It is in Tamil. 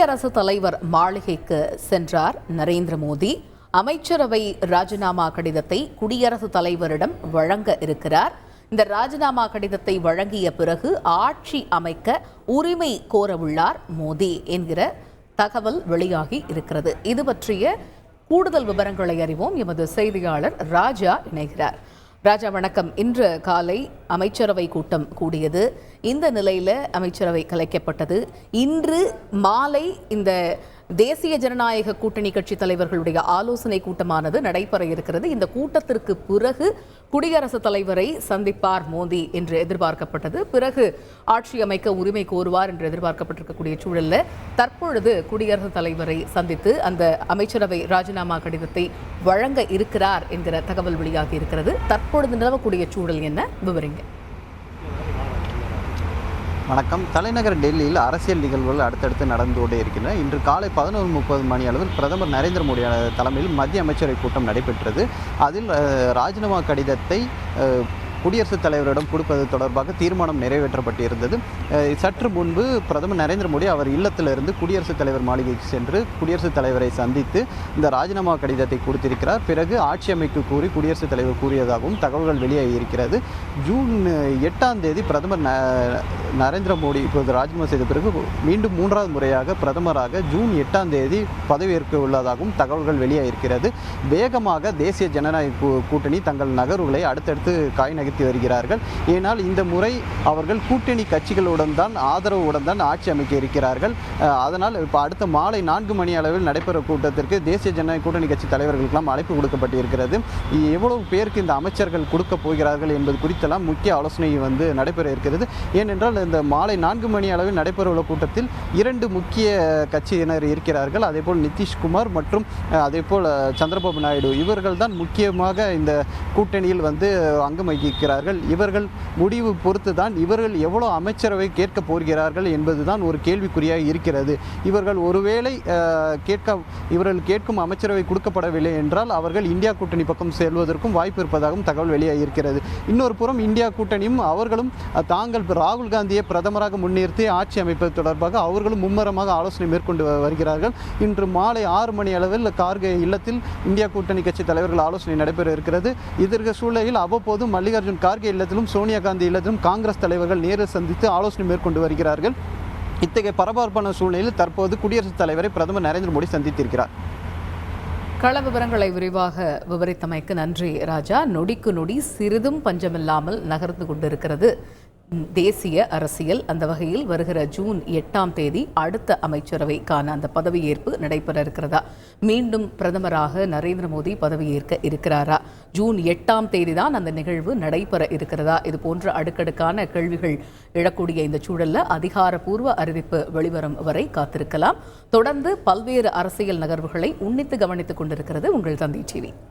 குடியரசுத் தலைவர் மாளிகைக்கு சென்றார் நரேந்திர மோடி. அமைச்சரவை ராஜினாமா கடிதத்தை குடியரசுத் தலைவரிடம் வழங்க இருக்கிறார். இந்த ராஜினாமா கடிதத்தை வழங்கிய பிறகு ஆட்சி அமைக்க உரிமை கோரவுள்ளார் மோடி என்கிற தகவல் வெளியாகி இருக்கிறது. இது பற்றிய கூடுதல் விவரங்களை அறிவோம். எமது செய்தியாளர் ராஜா இணைகிறார். ராஜா வணக்கம். இன்று காலை அமைச்சரவை கூட்டம் கூடியது இந்த நிலையில் அமைச்சரவை கலைக்கப்பட்டது. இன்று மாலை இந்த தேசிய ஜனநாயக கூட்டணி கட்சி தலைவர்களுடைய ஆலோசனை கூட்டமானது நடைபெற இருக்கிறது. இந்த கூட்டத்திற்கு பிறகு குடியரசுத் தலைவரை சந்திப்பார் மோடி என்று எதிர்பார்க்கப்பட்டது. பிறகு ஆட்சி அமைக்க உரிமை கோருவார் என்று எதிர்பார்க்கப்பட்டிருக்கக்கூடிய சூழல்ல தற்பொழுது குடியரசுத் தலைவரை சந்தித்து அந்த அமைச்சரவை ராஜினாமா கடிதத்தை வழங்க இருக்கிறார் என்கிற தகவல் வெளியாகி இருக்கிறது. தற்பொழுது நிலவக்கூடிய சூழல் என்ன? விவரிங்க. வணக்கம். தலைநகர் டெல்லியில் அரசியல் நிகழ்வுகள் அடுத்தடுத்து நடந்து கொண்டே இருக்கின்றன. இன்று காலை பதினோரு முப்பது மணி அளவில் பிரதமர் நரேந்திர மோடி தலைமையில் மத்திய அமைச்சரவை கூட்டம் நடைபெற்றது. அதில் ராஜினாமா கடிதத்தை குடியரசுத் தலைவரிடம் கொடுப்பது தொடர்பாக தீர்மானம் நிறைவேற்றப்பட்டிருந்தது. சற்று முன்பு பிரதமர் நரேந்திர மோடி அவர் இல்லத்திலிருந்து குடியரசுத் தலைவர் மாளிகைக்கு சென்று குடியரசுத் தலைவரை சந்தித்து இந்த ராஜினாமா கடிதத்தை கொடுத்திருக்கிறார். பிறகு ஆட்சி அமைக்க கூறி குடியரசுத் தலைவர் கூறியதாகவும் தகவல்கள் வெளியாகி இருக்கிறது. ஜூன் எட்டாம் தேதி பிரதமர் நரேந்திர மோடி இப்போது ராஜினாமா செய்த பிறகு மீண்டும் மூன்றாவது முறையாக பிரதமராக ஜூன் எட்டாம் தேதி பதவியேற்க உள்ளதாகவும் தகவல்கள் வெளியாகிருக்கிறது வேகமாக தேசிய ஜனநாயக கூட்டணி தங்கள் நகர்வுகளை அடுத்தடுத்து காய் நகர்த்தி வருகிறார்கள். ஏனால் இந்த முறை அவர்கள் கூட்டணி கட்சிகளுடன் தான் ஆதரவுடன் தான் ஆட்சி அமைக்க இருக்கிறார்கள். அதனால் இப்போ அடுத்த மாலை நான்கு மணி அளவில் நடைபெற கூட்டத்திற்கு தேசிய ஜனநாயக கூட்டணி கட்சி தலைவர்களுக்கெல்லாம் அழைப்பு கொடுக்கப்பட்டிருக்கிறது. எவ்வளவு பேருக்கு இந்த அமைச்சர்கள் கொடுக்க போகிறார்கள் என்பது குறித்தெல்லாம் முக்கிய ஆலோசனை வந்து நடைபெற இருக்கிறது. ஏனென்றால் இந்த மாலை நான்கு மணி அளவில் நடைபெறவுள்ள கூட்டத்தில் இரண்டு முக்கிய கட்சியினர் இருக்கிறார்கள். அதேபோல் நிதிஷ்குமார் மற்றும் அதே அதேபோல் சந்திரபாபு நாயுடு. இவர்கள் தான் முக்கியமாக இந்த கூட்டணியில் வந்து அங்கம் இருக்கிறார்கள் இவர்கள் முடிவு பொறுத்து தான் இவர்கள் எவ்வளோ அமைச்சரவை கேட்க போகிறார்கள் என்பதுதான் ஒரு கேள்விக்குறியாக இருக்கிறது. இவர்கள் ஒருவேளை கேட்க இவர்கள் கேட்கும் அமைச்சரவை கொடுக்கப்படவில்லை என்றால் அவர்கள் இந்தியா கூட்டணி பக்கம் செல்வதற்கும் வாய்ப்பு இருப்பதாகவும் தகவல் வெளியாக இருக்கிறது இன்னொரு புறம் இந்தியா கூட்டணியும் அவர்களும் தாங்கள் ராகுல் காந்தியை பிரதமராக முன்னிறுத்தி ஆட்சி அமைப்பது தொடர்பாக அவர்களும் மும்மரமாக ஆலோசனை மேற்கொண்டு வருகிறார்கள். இன்று மாலை ஆறு மணி அளவில் கார்கே இல்லத்தில் இந்தியா கூட்டணி கட்சி தலைவர்கள் ஆலோசனை நடைபெற இருக்கிறது. இதற்கு சூழலில் அவ்வப்போது மல்லிகார்ஜுன் கார்கே இல்லத்திலும் சோனியா காந்தி இல்லத்திலும் காங்கிரஸ் தலைவர்கள் நேரில் சந்தித்து ஆலோசனை மேற்கொண்டு வருகிறார்கள். இத்தகைய பரபரப்பான சூழ்நிலையில் தற்போது குடியரசுத் தலைவரை பிரதமர் நரேந்திர மோடி சந்தித்திருக்கிறார். கள விவரங்களை விரிவாக விவரித்தமைக்கு நன்றி ராஜா. நொடிக்கு நொடி சிறிதும் பஞ்சமில்லாமல் நகர்ந்து கொண்டிருக்கிறது. தேசிய அரசியல் அந்த வகையில் வருகிற ஜூன் எட்டாம் தேதி அடுத்த அமைச்சரவைக்கான அந்த பதவியேற்பு நடைபெற இருக்கிறதா? மீண்டும் பிரதமராக நரேந்திர மோடி பதவியேற்க இருக்கிறாரா? ஜூன் எட்டாம் தேதி தான் அந்த நிகழ்வு நடைபெற இருக்கிறதா? இது போன்ற அடுக்கடுக்கான கேள்விகள் எழக்கூடிய இந்த சூழல்ல அதிகாரப்பூர்வ அறிவிப்பு வெளிவரும் வரை காத்திருக்கலாம். தொடர்ந்து பல்வேறு அரசியல் நகர்வுகளை உன்னித்து கவனித்துக் கொண்டிருக்கிறது உங்கள் தந்தை டிவி.